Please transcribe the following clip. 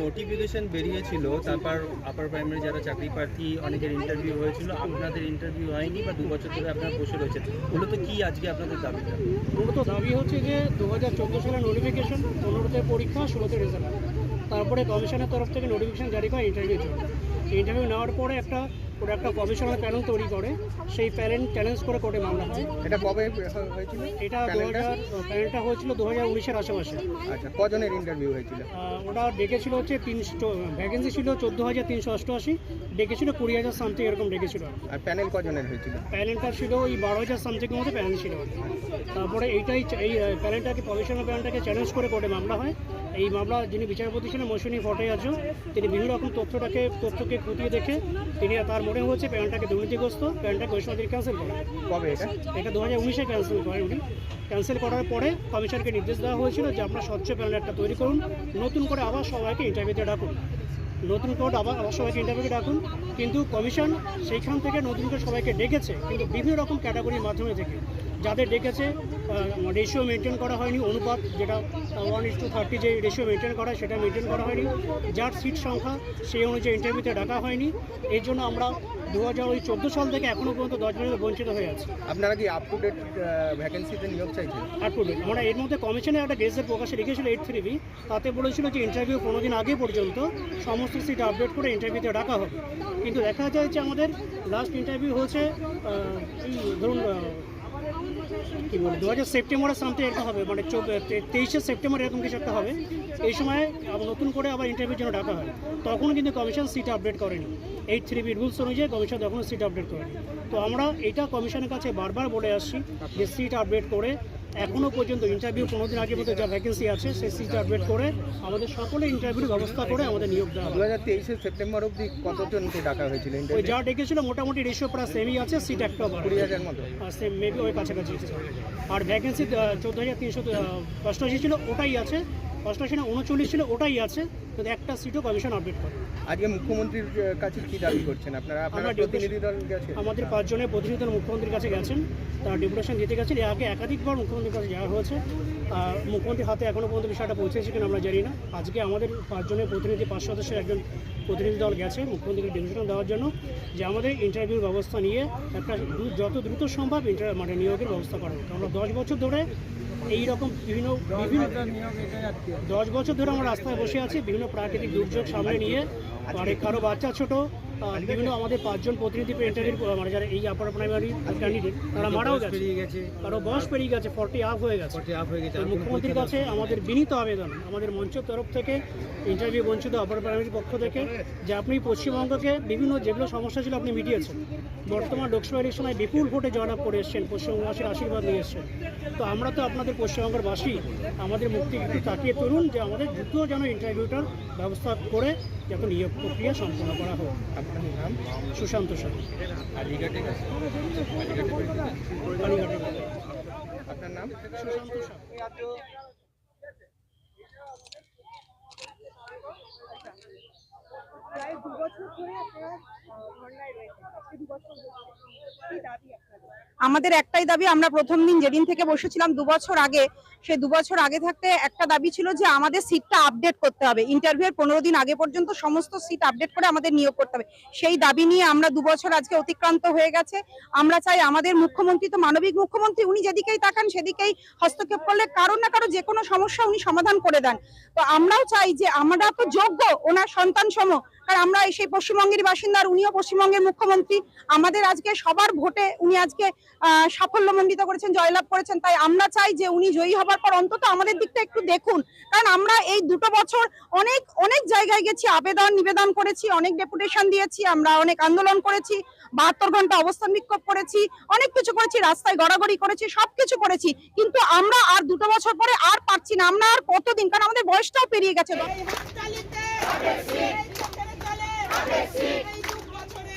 Notification বেরিয়েছিল তারপর upper primary যারা চাকরি প্রার্থী অনেকের ইন্টারভিউ হয়েছিল আপনাদের ইন্টারভিউ হয়নি বা দু বছর ধরে আপনারা বসে রয়েছেন মূলত কি আজকে আপনাদের দাবিটা মূলত দাবি হচ্ছে যে দু হাজার চোদ্দ সালের নোটিফিকেশন পনেরোতে পরীক্ষা ষোলোতে রেজাল্ট তারপরে কমিশনের তরফ থেকে নোটিফিকেশন জারি করে ইন্টারভিউ চলে ইন্টারভিউ নেওয়ার পরে একটা ওরা একটা কমিশনার প্যানেল তৈরি করে। সেই প্যানেল চ্যালেঞ্জ করে কোর্টে মামলা হয়। এটা কবে হয়েছিল? এটা দু প্যানেলটা? হাজার প্যানেলটা হয়েছিল দু হাজার উনিশের আশেপাশে। আচ্ছা কজনের ইন্টারভিউ হয়েছিল? ওটা ডেকেছিল হচ্ছে তিনশো ভ্যাকেন্সি ছিল চোদ্দ হাজার তিনশো অষ্টআশি ডেকেছিল কুড়ি হাজার সামথিং এরকম ডেকেছিল। আর প্যানেল কজনের হয়েছিল? প্যানেলটা ছিল ওই বারো হাজার সামথিং মতো প্যানেল ছিল। তারপরে এইটাই এই প্যানেলটাকে প্রফেশনাল প্যানেলটাকে চ্যালেঞ্জ করে কোর্টে মামলা হয়। এই মামলা যিনি বিচারপতি ছিলেন মৌসুমী ভট্টাচার্য তিনি বিভিন্ন রকম তথ্যটাকে তথ্যকে খতিয়ে দেখে তিনি তার মনে হচ্ছে প্যানেলটাকে দুর্নীতিগ্রস্ত প্যানেলটাকে ওই ক্যান্সেল করে। কবে এটা? এটা দু হাজার উনিশে ক্যান্সেল করেন। উনি ক্যান্সেল করার পরে কমিশনকে নির্দেশ দেওয়া হয়েছিল যে আপনার স্বচ্ছ প্যানেল একটা তৈরি করুন নতুন করে আবার সবাইকে ইন্টারভিউতে ডাকুন। নতুন করে আবার আবার সবাইকে ইন্টারভিউতে ডাকুন। কিন্তু কমিশন সেইখান থেকে নতুন করে সবাইকে ডেকেছে কিন্তু বিভিন্ন রকম ক্যাটাগরির মাধ্যমে থেকে। যাদের ডেকেছে রেশিও মেনটেন করা হয়নি অনুপাত যেটা ওয়ান ইস টু থার্টি যে রেশিও মেনটেন করা সেটা মেনটেন করা হয়নি। যার সিট সংখ্যা সেই অনুযায়ী ইন্টারভিউতে ডাকা হয়নি। এই জন্য আমরা দু হাজার ওই চোদ্দ সাল থেকে এখনও পর্যন্ত দশ বছর বঞ্চিত হয়ে আছি। আপনারা কি আপ টু ডেট ভ্যাকেন্সিতে নিয়োগ চাইছেন? আর টু আমরা এর মধ্যে কমিশনে একটা গেজেট প্রকাশে রেখেছিল এইট থ্রি বি তাতে বলেছিল যে ইন্টারভিউ পনেরো দিন আগে পর্যন্ত সমস্ত সিট আপডেট করে ইন্টারভিউতে ডাকা হবে। কিন্তু দেখা যায় যে আমাদের লাস্ট ইন্টারভিউ হচ্ছে ধরুন কি বলে দু হাজার সেপ্টেম্বরের সামথিং একটা হবে মানে তেইশে সেপ্টেম্বর এরকম কিছু একটা হবে। এই সময় আবার নতুন করে আবার ইন্টারভিউর জন্য ডাকা হয়। তখন কিন্তু কমিশন সিট আপডেট করেনি। এইট থ্রি বি রুলস অনুযায়ী কমিশন তখন সিট আপডেট করেনি। তো আমরা এটা কমিশনের কাছে বারবার বলে আসছি যে সিট আপডেট করে এখনও পর্যন্ত ইন্টারভিউ পনেরো দিন আগের মধ্যে যা ভ্যাকেন্সি আছে সেই সিট আপডেট করে আমাদের সকলে ইন্টারভিউর ব্যবস্থা করে আমাদের নিয়োগ দেওয়া দু হাজার তেইশে সেপ্টেম্বর অবধি কতজনকে ডাকা হয়েছিল ওই যা ডেকেছিল মোটামুটি রেশিও প্রায় সেমই আছে সিট একটা কুড়ি হাজার মতো। সেম মেবি ওই কাছাকাছি আর ভ্যাকেন্সি চোদ্দ হাজার তিনশো ছিল ওটাই আছে। অষ্টআশি না উনচল্লিশ ছিল ওটাই আছে। কিন্তু একটা সিটও কমিশন আপডেট করে। আজকে মুখ্যমন্ত্রীর কাছে কি দাবি করছেন? আপনারা আপনারা প্রতিনিধি দল গেছে আমাদের পাঁচজনের প্রতিনিধি দল মুখ্যমন্ত্রীর কাছে গেছেন। তার ডেপুটেশন দিতে গেছেন। এর আগে একাধিকবার মুখ্যমন্ত্রীর কাছে যাওয়া হয়েছে। আর মুখ্যমন্ত্রীর হাতে এখনও পর্যন্ত বিষয়টা পৌঁছেছে কিনা আমরা জানি না। আজকে আমাদের পাঁচজনের প্রতিনিধি পাঁচ সদস্যের একজন প্রতিনিধি দল গেছে মুখ্যমন্ত্রীকে ডেপুটেশন দেওয়ার জন্য যে আমাদের ইন্টারভিউর ব্যবস্থা নিয়ে একটা যত দ্রুত সম্ভব ইন্টার মানে নিয়োগের ব্যবস্থা করা হোক। আমরা দশ বছর ধরে এই রকম বিভিন্ন বিভিন্ন দশ বছর ধরে আমরা রাস্তায় বসে আছি, বিভিন্ন প্রাকৃতিক দুর্যোগ সামনে নিয়ে আর কারও বাচ্চা ছোট বিভিন্ন আমাদের পাঁচজন প্রতিনিধি ইন্টারভিউ মানে যারা এই আপার প্রাইমারি ক্যান্ডিডেট তারা মারাও গেছে। কারও বয়স পেরিয়ে গেছে ফর্টি আপ হয়ে গেছে। তো মুখ্যমন্ত্রীর কাছে আমাদের বিনীত আবেদন আমাদের মঞ্চের তরফ থেকে ইন্টারভিউ বঞ্চিত আপার প্রাইমারির পক্ষ থেকে যে আপনি পশ্চিমবঙ্গকে বিভিন্ন যেগুলো সমস্যা ছিল আপনি মিটিয়েছেন। বর্তমান লোকসভা ইলেকশনে বিপুল ভোটে জয়লাভ করে এসছেন পশ্চিমবঙ্গবাসীর আশীর্বাদ নিয়ে এসছেন। তো আমরা তো আপনাদের পশ্চিমবঙ্গের বাসী আমাদের মুক্তি একটু তাকিয়ে তুলুন যে আমাদের দ্রুত যেন ইন্টারভিউটার ব্যবস্থা করে যাতে নিয়োগ প্রক্রিয়া সম্পন্ন করা হোক। নাম সুশান্ত স্যার আলিঘাটে আপনার নাম সুশান্ত স্যার প্রায় দু আমাদের একটাই দাবি, আমরা প্রথম দিন যেদিন থেকে বসেছিলাম দু বছর আগে, সে দু বছর আগে থাকতে একটা দাবি ছিল যে আমাদের সিটটা আপডেট করতে হবে। ইন্টারভিউর পনেরো দিন আগে পর্যন্ত সমস্ত সিট আপডেট করে আমাদের নিয়োগ করতে হবে। সেই দাবি নিয়ে আমরা দু বছর আজকে অতিক্রান্ত হয়ে গেছে। আমরা চাই আমাদের মুখ্যমন্ত্রী তো মানবিক মুখ্যমন্ত্রী, উনি যেদিকেই তাকান সেদিকেই হস্তক্ষেপ করলে কারোর না কারও যে কোনো সমস্যা উনি সমাধান করে দেন। তো আমরাও চাই যে আমরা তো যোগ্য, ওনার সন্তান সম কারণ আমরা সেই পশ্চিমবঙ্গের বাসিন্দা আর উনিও পশ্চিমবঙ্গের মুখ্যমন্ত্রী। আমাদের আজকে সবার ভোটে উনি আজকে সাফল্যমণ্ডিত করেছেন, জয়লাভ করেছেন। তাই আমরা চাই যে উনি জয়ী হবার পর অন্তত আমাদের দিকটা একটু দেখুন। কারণ আমরা এই দুটো বছর অনেক অনেক জায়গায় গেছি, আবেদন, নিবেদন করেছি, অনেক ডেপুটেশন দিয়েছি, আমরা অনেক আন্দোলন করেছি, বাহাত্তর ঘণ্টা অবস্থান বিক্ষোভ করেছি, অনেক কিছু করেছি, রাস্তায় গড়াগড়ি করেছি, সবকিছু করেছি। কিন্তু আমরা আর দুটো বছর পরে আর পারছি না, আমরা আর কতদিন? কারণ আমাদের বয়সটাও পেরিয়ে গেছে। এই দুগলা ছড়ে